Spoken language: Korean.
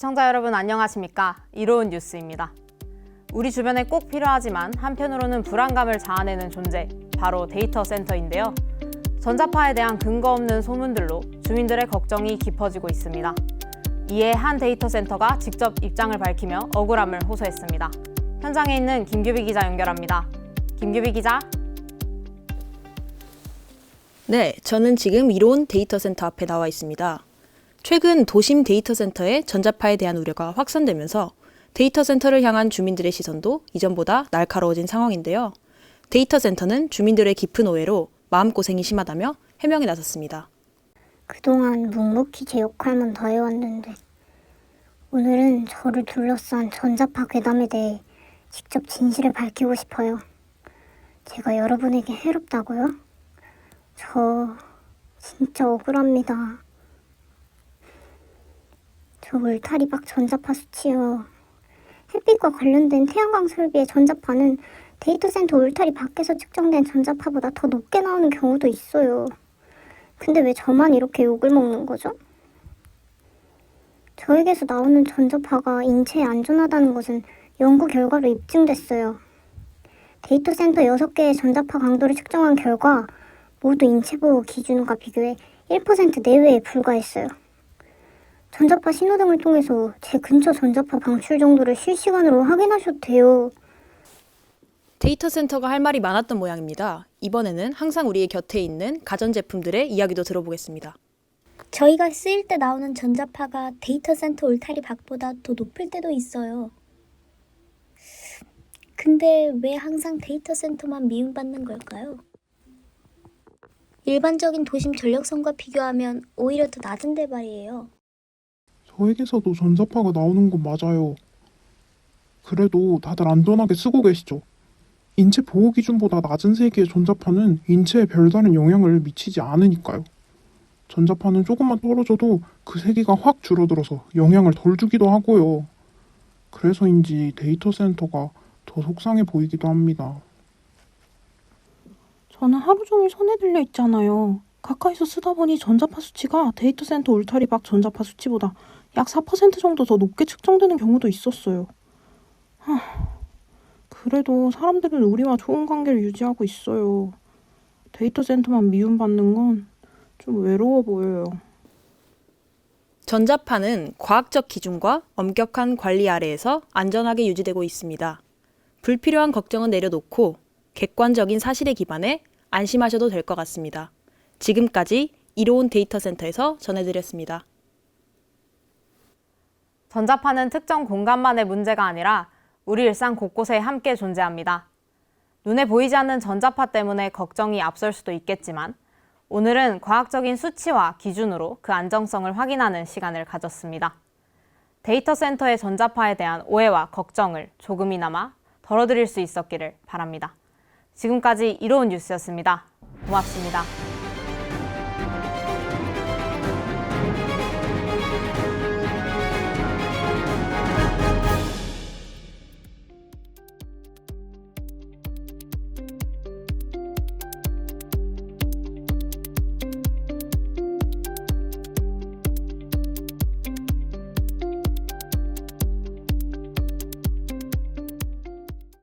시청자 여러분 안녕하십니까? 이로운 뉴스입니다. 우리 주변에 꼭 필요하지만 한편으로는 불안감을 자아내는 존재, 바로 데이터 센터인데요. 전자파에 대한 근거 없는 소문들로 주민들의 걱정이 깊어지고 있습니다. 이에 한 데이터 센터가 직접 입장을 밝히며 억울함을 호소했습니다. 현장에 있는 김규비 기자 연결합니다. 김규비 기자. 네, 저는 지금 이로운 데이터 센터 앞에 나와 있습니다. 최근 도심 데이터 센터의 전자파에 대한 우려가 확산되면서 데이터 센터를 향한 주민들의 시선도 이전보다 날카로워진 상황인데요. 데이터 센터는 주민들의 깊은 오해로 마음고생이 심하다며 해명에 나섰습니다. 그동안 묵묵히 제 역할만 다해왔는데 오늘은 저를 둘러싼 전자파 괴담에 대해 직접 진실을 밝히고 싶어요. 제가 여러분에게 해롭다고요? 저 진짜 억울합니다. 저 울타리박 전자파 수치요. 햇빛과 관련된 태양광 설비의 전자파는 데이터 센터 울타리 밖에서 측정된 전자파보다 더 높게 나오는 경우도 있어요. 근데 왜 저만 이렇게 욕을 먹는 거죠? 저에게서 나오는 전자파가 인체에 안전하다는 것은 연구 결과로 입증됐어요. 데이터 센터 6개의 전자파 강도를 측정한 결과 모두 인체 보호 기준과 비교해 1% 내외에 불과했어요. 전자파 신호등을 통해서 제 근처 전자파 방출 정도를 실시간으로 확인하셔도 돼요. 데이터 센터가 할 말이 많았던 모양입니다. 이번에는 항상 우리의 곁에 있는 가전제품들의 이야기도 들어보겠습니다. 저희가 쓰일 때 나오는 전자파가 데이터 센터 울타리 밖보다 더 높을 때도 있어요. 근데 왜 항상 데이터 센터만 미움받는 걸까요? 일반적인 도심 전력선과 비교하면 오히려 더 낮은데 말이에요. 저에게서도 전자파가 나오는 건 맞아요. 그래도 다들 안전하게 쓰고 계시죠? 인체 보호 기준보다 낮은 세기의 전자파는 인체에 별다른 영향을 미치지 않으니까요. 전자파는 조금만 떨어져도 그 세기가 확 줄어들어서 영향을 덜 주기도 하고요. 그래서인지 데이터 센터가 더 속상해 보이기도 합니다. 저는 하루 종일 손에 들려 있잖아요. 가까이서 쓰다 보니 전자파 수치가 데이터 센터 울타리 밖 전자파 수치보다 약 4% 정도 더 높게 측정되는 경우도 있었어요. 하, 그래도 사람들은 우리와 좋은 관계를 유지하고 있어요. 데이터 센터만 미움받는 건 좀 외로워 보여요. 전자파는 과학적 기준과 엄격한 관리 아래에서 안전하게 유지되고 있습니다. 불필요한 걱정은 내려놓고 객관적인 사실에 기반해 안심하셔도 될 것 같습니다. 지금까지 이로운 데이터 센터에서 전해드렸습니다. 전자파는 특정 공간만의 문제가 아니라 우리 일상 곳곳에 함께 존재합니다. 눈에 보이지 않는 전자파 때문에 걱정이 앞설 수도 있겠지만 오늘은 과학적인 수치와 기준으로 그 안정성을 확인하는 시간을 가졌습니다. 데이터 센터의 전자파에 대한 오해와 걱정을 조금이나마 덜어드릴 수 있었기를 바랍니다. 지금까지 이로운 뉴스였습니다. 고맙습니다.